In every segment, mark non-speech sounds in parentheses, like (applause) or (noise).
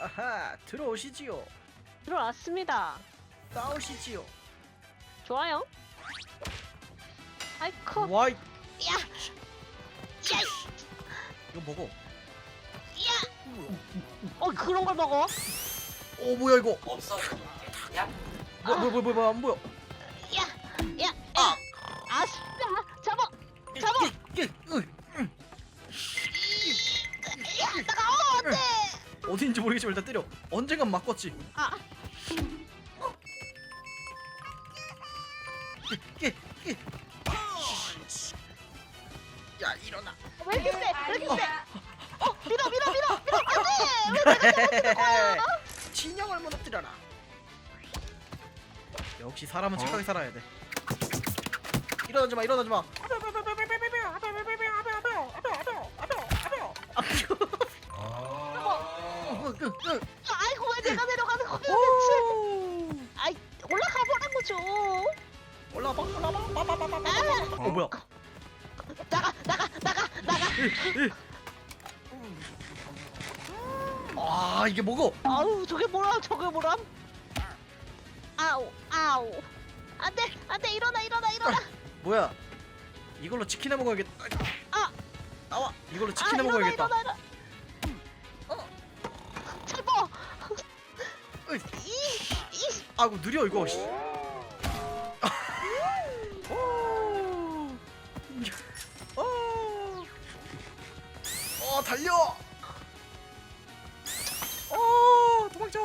아하 들어오시지요 들어왔습니다. 싸우시지요 좋아요. 아이쿠. 와이 야. 야. 이거 먹어 어 그런 걸 먹어? 오 뭐야 이거 없어. 야, 뭐야 뭐야 뭐야 뭐야 안 보여 어딘지 모르겠지만 일단 때려. 언젠간 맞겠지. 아. 끼, 끼. 야 일어나. 왜 이렇게 세? 왜 이렇게 세? 어. 밀어 밀어 밀어 밀어. (laughs) 안돼. (laughs) 진영을 무너뜨려라. 역시 사람은 착하게 살아야 돼. 일어나지 마 일어나지 마 아이고 왜 내가 내려가는 거야 대체? 아이 올라가 보라고 좀. 올라봐 올라봐 빠바바바바바 어 뭐야 나가 나가 나가 나가. 아 이게 뭐고 아우 저게 뭐라 저게 뭐람? 아우 아우. 안돼 안돼 일어나 일어나 일어나. 뭐야 이걸로 치킨 해 먹어야겠다 아. 나와 이걸로 아 치킨해 일어나 먹어야겠다 일어나 일어나. 아이고 느려 이거 씨. 오. 오. 어 달려 어 도망쳐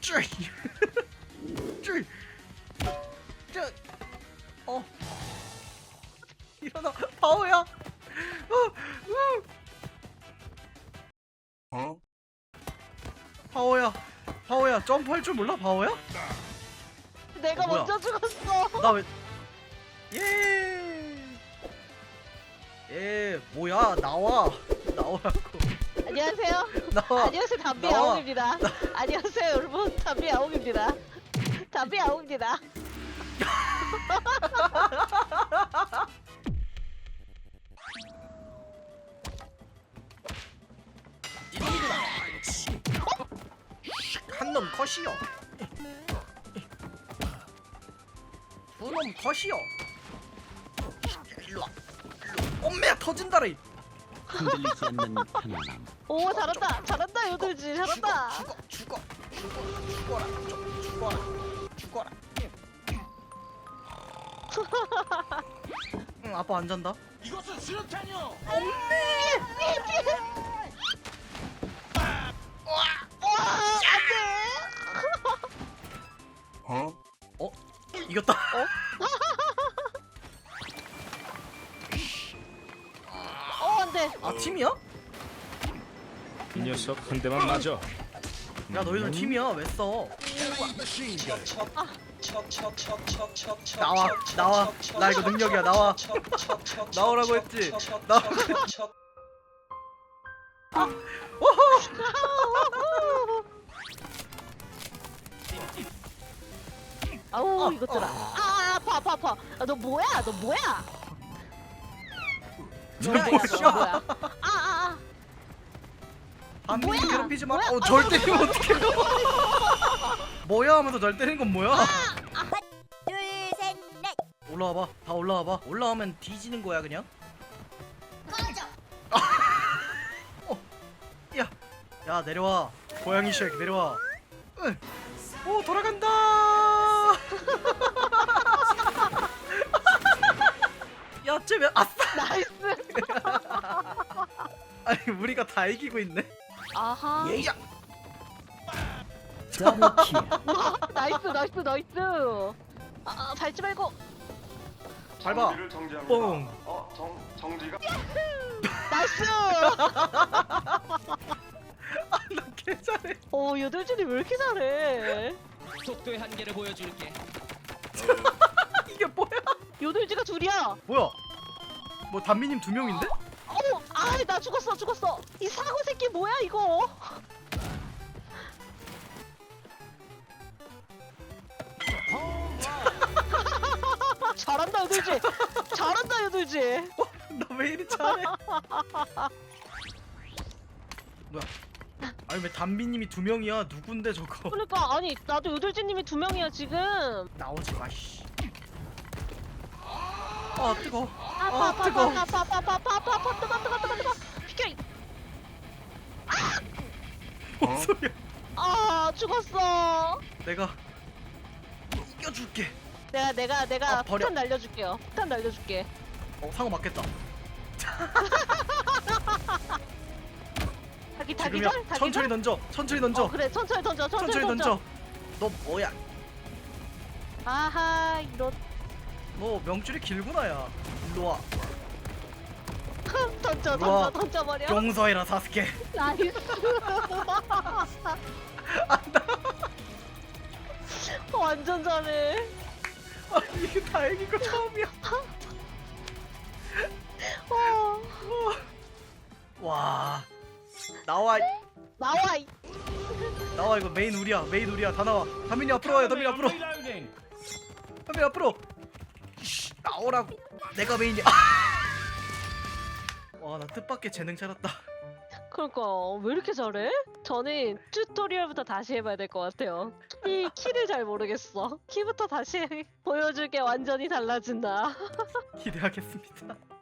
쭈이 (laughs) 쭈이 쭈 어. 일어나 바오야 어, 어. 바오야 바오야 점프할 줄 몰라 바오야? 내가 어, 뭐야? 먼저 죽었어. 나 왜? 예. 예, 뭐야? 나와. 나오라고. 안녕하세요. 나와. 안녕하세요 담비 나와. 아웅입니다. 안녕하세요 여러분 담비 아웅입니다. 담비 아웅입니다. (laughs) 놈 컷이요. 두 놈 컷이요. 일로 와. 엄매야 터진다래. 흔들릴 수 없는 편안함. 오 잘한다 잘한다 요들지 잘한다. 죽어, 죽어, 죽어, 죽어라, 좀 죽어라, 죽어라. (laughs) 응, 아빠 안 잔다. 이것은 수류탄이요. 와 어 안돼. 아 팀이야? 이 녀석 한 대만 맞아. 야 너희들 팀이야 왜 써? 나와 나와 나 이거 능력이야 나와 나오라고 했지 나 아우 이것들아. 아 아파 아파 아파. 아, 너 뭐야 너 뭐야? 저 뭐야 뭐야 너 뭐야? 아아 아. 반민이 뭐야? 괴롭히지 마. 뭐야? 어, 절 때리면 어떡해. 뭐야 하면서 절 때리는 건 뭐야? 둘셋넷 올라와봐. 다 올라와봐. 올라오면 뒤지는 거야 그냥. 꺼져. 어, 야, 야 내려와. 고양이 쉐ik 내려와. 응. 오 돌아간다. 야, 쟤왜 아싸? 나이스. (laughs) 아니 우리가 다 이기고 있네. 아하. 야, 더블킬. (laughs) 나이스 나이스 나이스. 아, 아 밟지 말고. 밟아. 정지를 정지합니다. 뻥. 어, 정 정지가 나이스. (laughs) 나 개잘해. 오 요들진이 왜 이렇게 잘해? 속도의 한계를 보여줄게. 이게 뭐야? 요들지가 둘이야. 뭐야? 뭐 단미님 두 명인데? 어머, 아나 죽었어 죽었어. 이 사고 새끼 뭐야 이거? (laughs) 잘한다 요들지. 잘한다 요들지. 나 왜 이리 잘해? 뭐야? 아니 왜 담비님이 두 명이야 누군데 저거 그러니까 아니 나도 요들지님이 두 명이야 지금. 나오지 마 씨 아 뜨거 아파 아파 뜨거워. 아파 아파 아파 아파 아파 아파 아파 뜨거 뜨거 뜨거 뜨거 비켜. 이- 뭔 소리야 아 죽었어. 내가 이겨줄게 내가 내가 내가 아, 버려. 폭탄 날려줄게요. 폭탄 날려줄게. 어 상어 맞겠다 (laughs) 지금이야 닭이절? 닭이절? 천천히 던져 천천히 던져 어 그래 천천히 던져 천천히, 천천히 던져 너 뭐야 아하 이런 너 명줄이 길구나 야 일로와 던져 우와. 던져 던져버려. 용서해라 사스케 나이스. (laughs) 완전 잘해. 아 이게 다행인 거 처음이야 어. 와 나와 나와 이. 나와 이거 메인 우리야 메인 우리야 다 나와 담민이 앞으로 와요 담민이 앞으로. 담민이 앞으로 씨, 나오라고 내가 메인이야 (laughs) 와나 뜻밖의 재능 찾았다 그러니까 왜 이렇게 잘해? 저는 튜토리얼부터 다시 해봐야 될 것 같아요. 키 키를 잘 모르겠어. 키부터 다시 (laughs) 보여줄게 완전히 달라진다. (laughs) 기대하겠습니다